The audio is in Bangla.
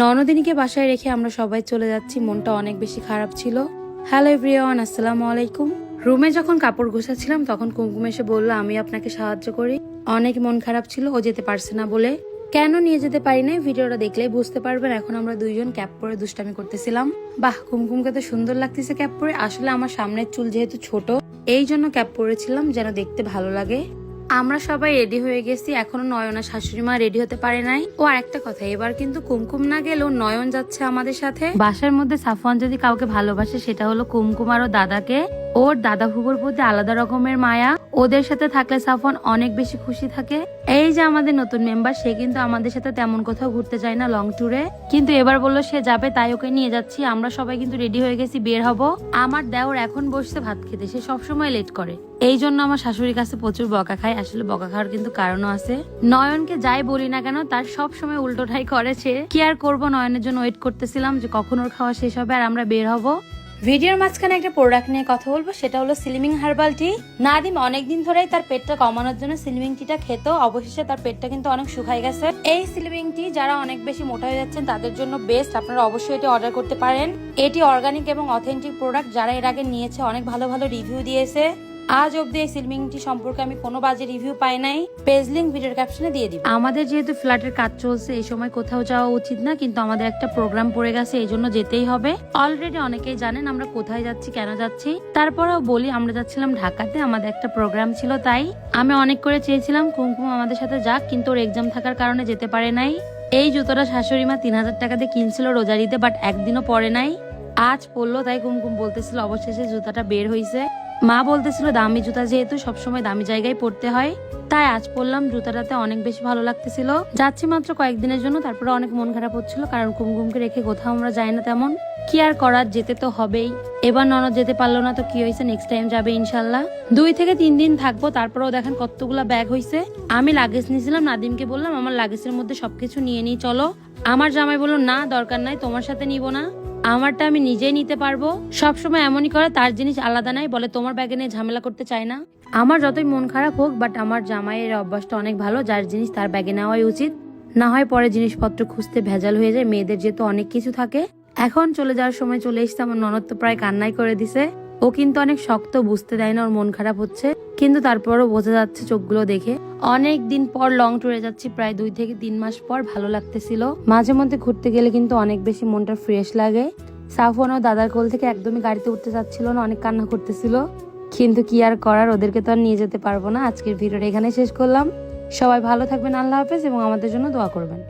ননদিনীকে বাসায় রেখে আমরা সবাই চলে যাচ্ছি। মনটা অনেক বেশি খারাপ ছিল। হ্যালো এভরিওয়ান, আসসালামু আলাইকুম। রুমে যখন কাপড় গোছাচ্ছিলাম, তখন কুমকুম এসে বলল, আমি আপনাকে সাহায্য করি। অনেক মন খারাপ ছিল, ও যেতে পারছে না বলে। কেন নিয়ে যেতে পারি না ভিডিওটা দেখলেই বুঝতে পারবেন, এখন আমরা দুইজন ক্যাপ পরে দুষ্টামি করতেছিলাম। বাহ, কুমকুমকে তো সুন্দর লাগতেছে ক্যাপ পরে। আসলে আমার সামনের চুল যেহেতু ছোট এই জন্য ক্যাপ পরেছিলাম, যেন দেখতে ভালো লাগে। আমরা সবাই রেডি হয়ে গেছি, এখনও নয়না শাশুড়ি মা রেডি হতে পারে নাই। ও আরেকটা কথা, এবার কিন্তু কুমকুম না গেলেও নয়ন যাচ্ছে আমাদের সাথে। বাসার মধ্যে সাফওয়ান যদি কাউকে ভালোবাসে, সেটা হলো কুমকুম আর ও দাদাকে। ওর দাদা ফুবুর প্রতি আলাদা রকমের মায়া। ওদের সাথে থাকলে সাফওয়ান অনেক বেশি খুশি থাকে। এই যে আমাদের নতুন মেম্বার, সে কিন্তু আমাদের সাথে তেমন কোথাও ঘুরতে যায় না লং ট্যুরে কিন্তু এবার বলল সে যাবে, তাই ওকে নিয়ে যাচ্ছি। আমরা সবাই কিন্তু রেডি হয়ে গেছি বের হব। আমার দেওর এখন বসছে ভাত খেতে, সে সবসময় লেট করে। এই জন্য আমার শাশুড়ির কাছে প্রচুর বকা খায়। আসলে বকা খাওয়ার কিন্তু কারণও আছে। নয়নকে যাই বলি না কেন, তার সব সময় উল্টোটাই করেছে কি আর করব নয়নের জন্য ওয়েট করতেছিলাম যে কখন ওর খাওয়া শেষ হবে আর আমরা বের হব। ভিডিওর মাঝখানে একটা প্রোডাক্ট নিয়ে কথা বলব, সেটা হলো সিলিমিং হার্বাল টি নাদিম অনেকদিন ধরেই তার পেটটা কমানোর জন্য সিলিমিং টিটা খেত, অবশেষে তার পেটটা কিন্তু অনেক শুকাই গেছে। এই সিলিমিং টি যারা অনেক বেশি মোটা হয়ে যাচ্ছেন, তাদের জন্য বেস্ট আপনারা অবশ্যই এটি অর্ডার করতে পারেন। এটি অর্গানিক এবং অথেন্টিক প্রোডাক্ট যারা এর আগে নিয়েছে, অনেক ভালো ভালো রিভিউ দিয়েছে। আজ অব্দি এই সিলমিং টি সম্পর্কে আমি কোনো বাজে রিভিউ পাই নাই। পেজ লিঙ্ক ভিডিওর ক্যাপশনে দিয়ে দিব। আমাদের যেহেতু ফ্ল্যাটের কাজ চলছে, এই সময় কোথাও যাওয়া উচিত না, কিন্তু আমাদের একটা প্রোগ্রাম পড়ে গেছে, এই জন্য যেতেই হবে। অলরেডি অনেকেই জানেন আমরা কোথায় যাচ্ছি, কেন যাচ্ছি। তারপরেও বলি, আমরা যাচ্ছিলাম ঢাকাতে, আমাদের একটা প্রোগ্রাম ছিল তাই। আমি অনেক করে চেয়েছিলাম, কুমকুম আমাদের সাথে যাক, কিন্তু ওর এক্সাম থাকার কারণে যেতে পারে নাই। এই জুতোটা শাশুড়ি মা তিন হাজার টাকা দিয়ে কিনছিল রোজারিতে বাট একদিনও পরে নাই। আজ পড়ল তাই কুমকুম বলতেছিল, অবশেষে জুতাটা বের হইছে। মা বলতেছিল দামি জুতা যেহেতু সবসময় দামি জায়গায় পড়তে হয়, তাই আজ পরলাম জুতাটাতে অনেক বেশি ভালো লাগতেছিল। যাচ্ছি মাত্র কয়েকদিনের জন্য, তারপরে অনেক মন খারাপ হচ্ছিল, কারণ কুমকুমকে রেখে কোথাও আমরা যাই না তেমন। কি আর করার, যেতে তো হবেই। এবার ননদ যেতে পারল না, তো কি হয়েছে নেক্সট টাইম যাবে ইনশাল্লাহ দুই থেকে তিন দিন থাকব, তারপরেও দেখেন কতগুলা ব্যাগ হয়েছে আমি লাগেজ নিয়েছিলাম, নাদিমকে বললাম, আমার লাগেজের মধ্যে সবকিছু নিয়ে নিই, চলো। আমার জামাই বলল, না, দরকার নাই, তোমার সাথে নিব না। আমারটা আমি নিজেই নিতে পারব। সবসময় এমনই করে, তার জিনিস আলাদা নাই, বলে তোমার ব্যাগে নিয়ে ঝামেলা করতে চায় না। আমার যতই মন খারাপ হোক বাট আমার জামাইয়ের অভ্যাসটা অনেক ভালো, যার জিনিস তার ব্যাগে নেওয়াই উচিত। না হয় পরে জিনিসপত্র খুঁজতে ভেজাল হয়ে যায়, মেয়েদের যেহেতু অনেক কিছু থাকে। এখন চলে যাওয়ার সময় চলে এসছে, আমার ননদ তো প্রায় কান্নাই করে দিছে। ও কিন্তু অনেক শক্ত, বুঝতে দেয় না, ওর মন খারাপ হচ্ছে। কিন্তু তারপরও বোঝা যাচ্ছে চোখগুলো দেখে। অনেক দিন পর লং ট্যুরে যাচ্ছি, প্রায় দুই থেকে তিন মাস পর ভালো লাগতেছিল। মাঝে মধ্যে ঘুরতে গেলে কিন্তু অনেক বেশি মনটা ফ্রেশ লাগে। সাফওয়ান ও দাদার কোল থেকে একদমই গাড়িতে উঠতে চাচ্ছিল না, অনেক কান্না করতেছিল। কিন্তু কি আর করার, ওদেরকে তো আর নিয়ে যেতে পারব না। আজকের ভিডিওটা এখানে শেষ করলাম। সবাই ভালো থাকবেন, আল্লাহ হাফেজ, এবং আমাদের জন্য দোয়া করবেন।